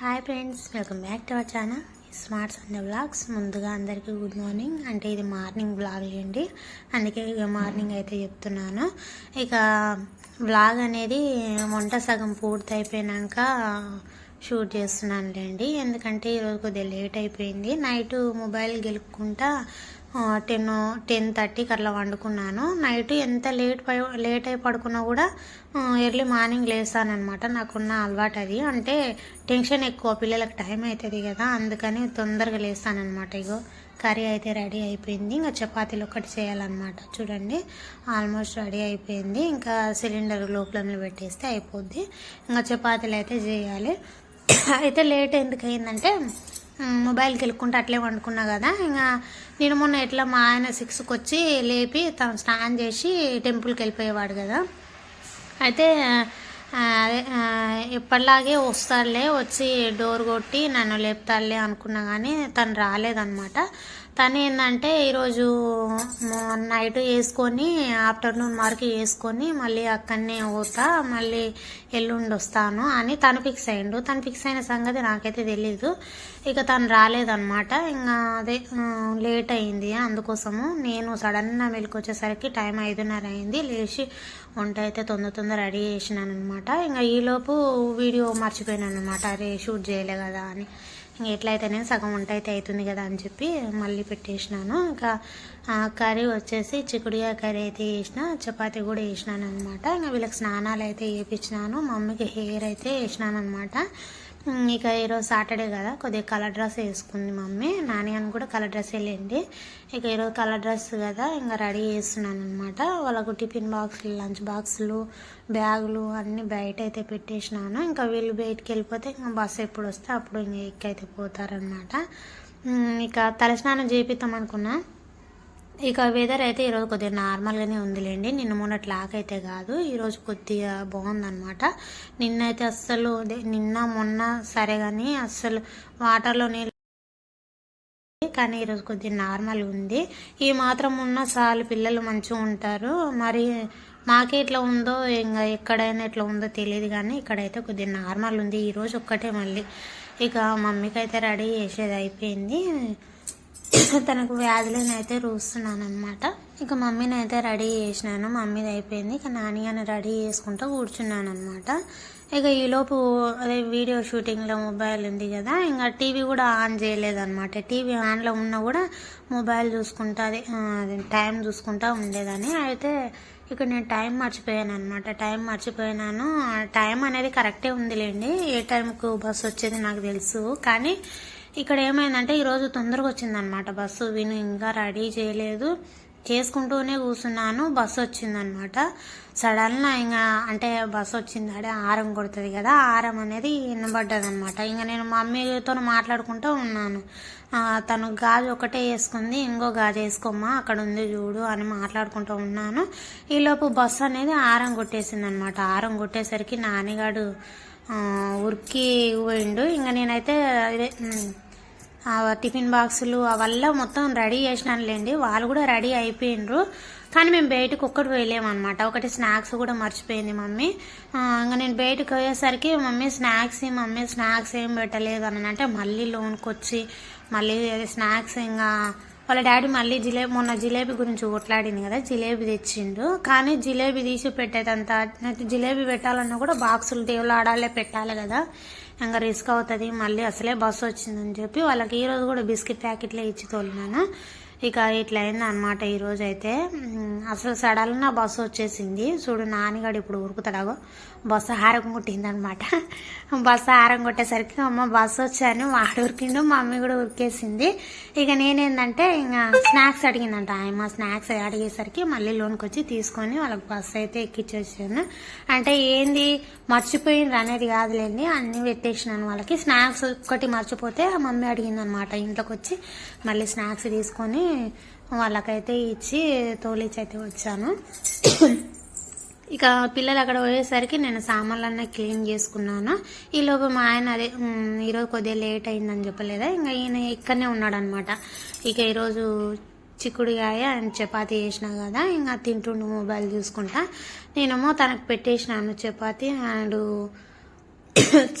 Hi friends welcome back to our channel. Smart Sunday blogs ముందుగా అందరికీ good morning. అంటే ఇది మార్నింగ్ బ్లాగ్ అండి. అందుకే ఇక మార్నింగ్ అయితే చెప్తున్నాను. ఇక బ్లాగ్ అనేది వంట సగం పూర్తి అయిపోయినాక షూట్ చేస్తున్నానులేండి. ఎందుకంటే ఈరోజు కొద్దిగా లేట్ అయిపోయింది. నైట్ మొబైల్ గెలుపుకుంటా టెన్ టెన్ థర్టీకి అట్లా వండుకున్నాను. నైట్ ఎంత లేట్ పై లేట్ అయి పడుకున్నా కూడా ఎర్లీ మార్నింగ్ లేస్తానమాట నాకున్న అలవాటు అది. అంటే టెన్షన్ ఎక్కువ పిల్లలకు టైం అవుతుంది కదా అందుకని తొందరగా లేస్తానమాట ఇగో కర్రీ అయితే రెడీ అయిపోయింది. ఇంకా చపాతీలు ఒకటి చేయాలన్నమాట. చూడండి ఆల్మోస్ట్ రెడీ అయిపోయింది. ఇంకా సిలిండర్ లోపల పెట్టేస్తే అయిపోద్ది. ఇంకా చపాతీలు అయితే చేయాలి. అయితే లేట్ ఎందుకు అయిందంటే మొబైల్కి వెళ్ళుకుంటే అట్లే వండుకున్నా కదా. ఇంకా నేను మొన్న ఎట్లా మా ఆయన సిక్స్కి వచ్చి లేపి తను స్నానం చేసి టెంపుల్కి వెళ్ళిపోయేవాడు కదా. అయితే ఎప్పటిలాగే వస్తాడులే వచ్చి డోర్ కొట్టి నన్ను లేపుతాడులే అనుకున్నా కానీ తను రాలేదనమాట తను ఏంటంటే ఈరోజు నైట్ వేసుకొని ఆఫ్టర్నూన్ వరకు వేసుకొని మళ్ళీ అక్కడనే పోతా మళ్ళీ ఎల్లుండి వస్తాను అని తను ఫిక్స్ అయ్యిండు. తను ఫిక్స్ అయిన సంగతి నాకైతే తెలీదు. ఇక తను రాలేదన్నమాట. ఇంకా అదే లేట్ అయింది. అందుకోసము నేను సడన్గా మెలకు టైం ఐదున్నర అయింది. లేచి వంట అయితే తొందర తొందర రెడీ చేసినాను అనమాట ఇంకా ఈలోపు వీడియో మర్చిపోయినాను అనమాట అరే షూట్ చేయలే కదా అని. ఎట్లయితేనే సగం వంట అయితే అవుతుంది కదా అని చెప్పి మళ్ళీ పెట్టేసినాను. ఇంకా ఆ కర్రీ వచ్చేసి చిక్కుడుగా కర్రీ అయితే వేసిన చపాతీ కూడా వేసినాను అనమాట ఇంకా వీళ్ళకి స్నానాలు అయితే వేయించినాను మమ్మీకి హెయిర్ అయితే వేసినాను అనమాట ఇక ఈరోజు సాటర్డే కదా కొద్దిగా కలర్ డ్రెస్ వేసుకుంది మమ్మీ నాని అని కూడా కలర్ డ్రెస్ వెళ్ళింది ఇక ఈరోజు కలర్ డ్రెస్ కదా ఇంకా రెడీ చేస్తున్నాను అనమాట వాళ్ళకు టిఫిన్ బాక్సులు లంచ్ బాక్సులు బ్యాగులు అన్నీ బయట అయితే పెట్టేసినాను. ఇంకా వీళ్ళు బయటికి వెళ్ళిపోతే ఇంకా బస్సు ఎప్పుడు వస్తే అప్పుడు ఇంకా ఎక్కైతే పోతారనమాట ఉమ్, ఇక తలస్నానం చేపిద్దాం అనుకున్నా. ఇక వెదర్ అయితే ఈరోజు కొద్దిగా నార్మల్గానే ఉందిలేండి. నిన్న మొన్నటి లాక్ అయితే కాదు. ఈరోజు కొద్దిగా బాగుందనమాట నిన్నైతే అస్సలు నిన్న మొన్న సరే కానీ అస్సలు వాటర్లో నీళ్ళు కానీ ఈరోజు కొద్దిగా నార్మల్ ఉంది. ఈ మాత్రం ఉన్న చాలు పిల్లలు మంచిగా ఉంటారు. మరి మాకే ఇట్లా ఉందో ఇంకా ఎక్కడైనా ఎట్లా ఉందో తెలియదు కానీ ఇక్కడైతే కొద్దిగా నార్మల్ ఉంది. ఈరోజు ఒక్కటే మళ్ళీ. ఇక మమ్మీకి అయితే రెడీ చేసేది అయిపోయింది. తనకు వ్యాధులను అయితే రూస్తున్నాను అనమాట ఇక మమ్మీని అయితే రెడీ చేసినాను. మమ్మీది అయిపోయింది. ఇక నాని అని రెడీ చేసుకుంటూ కూర్చున్నాను అనమాట ఇక ఈలోపు అదే వీడియో షూటింగ్లో మొబైల్ ఉంది కదా ఇంకా టీవీ కూడా ఆన్ చేయలేదన్నమాట. టీవీ ఆన్లో ఉన్నా కూడా మొబైల్ చూసుకుంటా అదే టైం చూసుకుంటా ఉండేదని అయితే ఇక నేను టైం మర్చిపోయాను అనమాట టైం మర్చిపోయినాను. టైం అనేది కరెక్టే ఉందిలేండి. ఏ టైంకు బస్సు వచ్చేది నాకు తెలుసు. కానీ ఇక్కడ ఏమైందంటే ఈరోజు తొందరగా వచ్చిందనమాట బస్సు విను ఇంకా రెడీ చేయలేదు. చేసుకుంటూనే కూర్చున్నాను. బస్సు వచ్చిందనమాట సడన్గా ఇంకా అంటే బస్సు వచ్చింది అడే ఆరం కొడుతుంది కదా ఆరం అనేది వినబడ్డదనమాట ఇంకా నేను మమ్మీతో మాట్లాడుకుంటూ ఉన్నాను. తను గాజు ఒకటే వేసుకుంది ఇంకో గాజు వేసుకోమ్మా అక్కడ ఉంది చూడు అని మాట్లాడుకుంటూ ఉన్నాను. ఈలోపు బస్సు అనేది ఆరం కొట్టేసింది అనమాట ఆరం కొట్టేసరికి నానిగాడు ఉరికి పోయిండు ఇంకా నేనైతే అదే టిఫిన్ బాక్సులు అవల్ల మొత్తం రెడీ చేసినానులేండి. వాళ్ళు కూడా రెడీ అయిపోయినరు. కానీ మేము బయటకు ఒక్కటి పోయలేమన్నమాట. ఒకటి స్నాక్స్ కూడా మర్చిపోయింది మమ్మీ. ఇంకా నేను బయటకు పోయేసరికి మమ్మీ స్నాక్స్ మమ్మీ స్నాక్స్ ఏం పెట్టలేదు అని అంటే మళ్ళీ లోన్కి వచ్చి మళ్ళీ స్నాక్స్ ఇంకా వాళ్ళ డాడీ మళ్ళీ జిలేబీ మొన్న జిలేబీ గురించి కొట్లాడింది కదా జిలేబీ తెచ్చిండు. కానీ జిలేబీ తీసి పెట్టేదంత జిలేబీ పెట్టాలన్నా కూడా బాక్సులు దేవుళ్ళు ఆడాలే పెట్టాలి కదా. ఇంకా రిస్క్ అవుతుంది మళ్ళీ అసలే బస్సు వచ్చిందని చెప్పి వాళ్ళకి ఈరోజు కూడా బిస్కెట్ ప్యాకెట్లే ఇచ్చి తోలినాను. ఇక ఇట్లా అయిందనమాట ఈరోజు అయితే అసలు సడన్ బస్సు వచ్చేసింది. చూడు నాన్నగాడు ఇప్పుడు ఉరుకుతాడాగో బస్సు హారం కొట్టిందనమాట బస్సు హారం కొట్టేసరికి అమ్మ బస్సు వచ్చాను వాడు ఉరికిండు మా మమ్మీ కూడా ఉరికేసింది. ఇక నేనేందంటే ఇంకా స్నాక్స్ అడిగిందంట ఆయమ్మ. స్నాక్స్ అడిగేసరికి మళ్ళీ లోన్కి వచ్చి తీసుకొని వాళ్ళకి బస్సు అయితే ఎక్కించేసాను అంటే ఏంది మర్చిపోయిండ్రు అనేది కాదులేండి అన్నీ పెట్టేసినాను వాళ్ళకి. స్నాక్స్ ఒక్కటి మర్చిపోతే ఆ మమ్మీ అడిగిందనమాట ఇంట్లోకి వచ్చి మళ్ళీ స్నాక్స్ తీసుకొని వాళ్ళకైతే ఇచ్చి తోలిచి అయితే వచ్చాను. ఇక పిల్లలు అక్కడ పోయేసరికి నేను సామాన్లన్నీ క్లీన్ చేసుకున్నాను. ఈలోపు మా ఆయన అదే ఈరోజు కొద్దిగా లేట్ అయిందని చెప్పలేదా? ఇంకా ఈయన ఇక్కడనే ఉన్నాడనమాట. ఇక ఈరోజు చిక్కుడుగాయ అండ్ చపాతి చేసిన కదా ఇంకా తింటుండు మొబైల్ చూసుకుంటా. నేనేమో తనకు పెట్టేసినాను చపాతి అండ్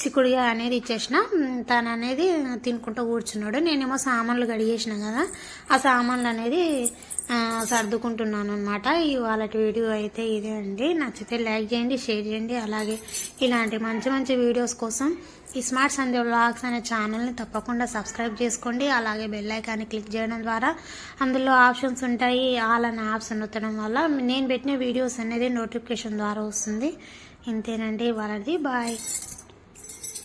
చిక్కుడుగా అనేది ఇచ్చేసిన. తను అనేది తినుకుంటూ కూర్చున్నాడు. నేనేమో సామాన్లు గడిగేసిన కదా. ఆ సామాన్లు అనేది సర్దుకుంటున్నాను అనమాట ఇవాళ వీడియో అయితే ఇదే అండి. నచ్చితే లైక్ చేయండి షేర్ చేయండి. అలాగే ఇలాంటి మంచి మంచి వీడియోస్ కోసం ఈ స్మార్ట్ సంధ్య బ్లాగ్స్ అనే ఛానల్ని తప్పకుండా సబ్స్క్రైబ్ చేసుకోండి. అలాగే బెల్ ఐకాన్ని క్లిక్ చేయడం ద్వారా అందులో ఆప్షన్స్ ఉంటాయి. ఆల్ అనే ఆప్షన్ నొత్తడం వల్ల నేను పెట్టిన వీడియోస్ అనేది నోటిఫికేషన్ ద్వారా వస్తుంది. ఇంతేనండి. వాళ్ళది బాయ్.